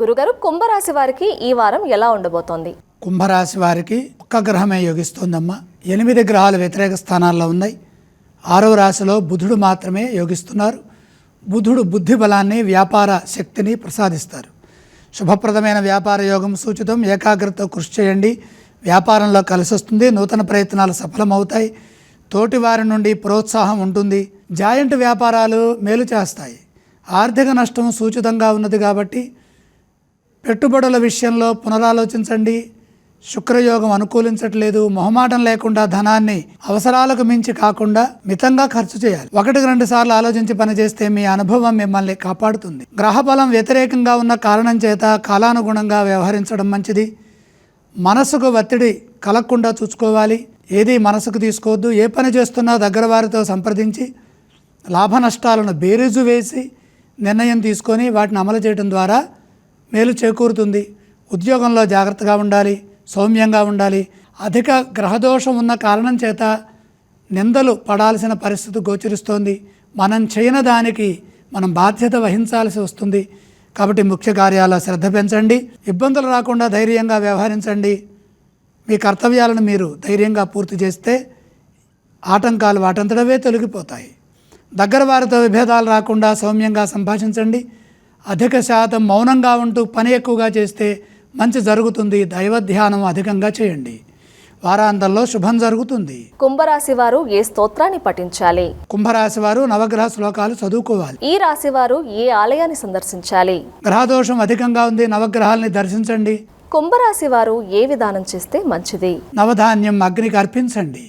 గురుగారు కుంభరాశి వారికి ఈ వారం ఎలా ఉండబోతోంది? కుంభరాశి వారికి ఒక్క గ్రహమే యోగిస్తుందమ్మా. ఎనిమిది గ్రహాలు వ్యతిరేక స్థానాల్లో ఉన్నాయి. ఆరవ రాశిలో బుధుడు మాత్రమే యోగిస్తున్నారు. బుధుడు బుద్ధి బలాన్ని వ్యాపార శక్తిని ప్రసాదిస్తారు. శుభప్రదమైన వ్యాపార యోగం సూచితం ఏకాగ్రతతో కృషి చేయండి. వ్యాపారంలో కలిసి వస్తుంది నూతన ప్రయత్నాలు సఫలమవుతాయి. తోటి వారి నుండి ప్రోత్సాహం ఉంటుంది. జాయింట్ వ్యాపారాలు మేలు చేస్తాయి. ఆర్థిక నష్టం సూచితంగా ఉన్నది కాబట్టి పెట్టుబడుల విషయంలో పునరాలోచించండి. శుక్రయోగం అనుకూలించట్లేదు. మొహమాటం లేకుండా ధనాన్ని అవసరాలకు మించి కాకుండా మితంగా ఖర్చు చేయాలి. ఒకటికి రెండు సార్లు ఆలోచించి పనిచేస్తే మీ అనుభవం మిమ్మల్ని కాపాడుతుంది. గ్రహబలం వ్యతిరేకంగా ఉన్న కారణం చేత కాలానుగుణంగా వ్యవహరించడం మంచిది. మనసుకు ఒత్తిడి కలగకుండా చూసుకోవాలి. ఏది మనసుకు తీసుకోవద్దు. ఏ పని చేస్తున్నా దగ్గర వారితో సంప్రదించి లాభ నష్టాలను బేరీజు వేసి నిర్ణయం తీసుకొని వాటిని అమలు చేయడం ద్వారా మేలు చేకూరుతుంది. ఉద్యోగంలో జాగ్రత్తగా ఉండాలి సౌమ్యంగా ఉండాలి. అధిక గ్రహదోషం ఉన్న కారణం చేత నిందలు పడాల్సిన పరిస్థితి గోచరిస్తోంది. మనం చేయని దానికి మనం బాధ్యత వహించాల్సి వస్తుంది. కాబట్టి ముఖ్య కార్యాల శ్రద్ధ పెంచండి. ఇబ్బందులు రాకుండా ధైర్యంగా వ్యవహరించండి. మీ కర్తవ్యాలను మీరు ధైర్యంగా పూర్తి చేస్తే ఆటంకాలు వాటంతటవే తొలగిపోతాయి. దగ్గర వారితో విభేదాలు రాకుండా సౌమ్యంగా సంభాషించండి. అధిక శాతం మౌనంగా ఉంటూ పని ఎక్కువగా చేస్తే మంచి జరుగుతుంది. దైవ ధ్యానం అధికంగా చేయండి. వారాంతంలో శుభం జరుగుతుంది. కుంభరాశి వారు ఏ స్తోత్రాన్ని పఠించాలి? కుంభరాశి వారు నవగ్రహ శ్లోకాలు చదువుకోవాలి. ఈ రాశి వారు ఏ ఆలయాన్ని సందర్శించాలి? గ్రహదోషం అధికంగా ఉంది. నవగ్రహాల్ని దర్శించండి. కుంభరాశి వారు ఏ విధానం చేస్తే మంచిది? నవధాన్యం అగ్నికి అర్పించండి.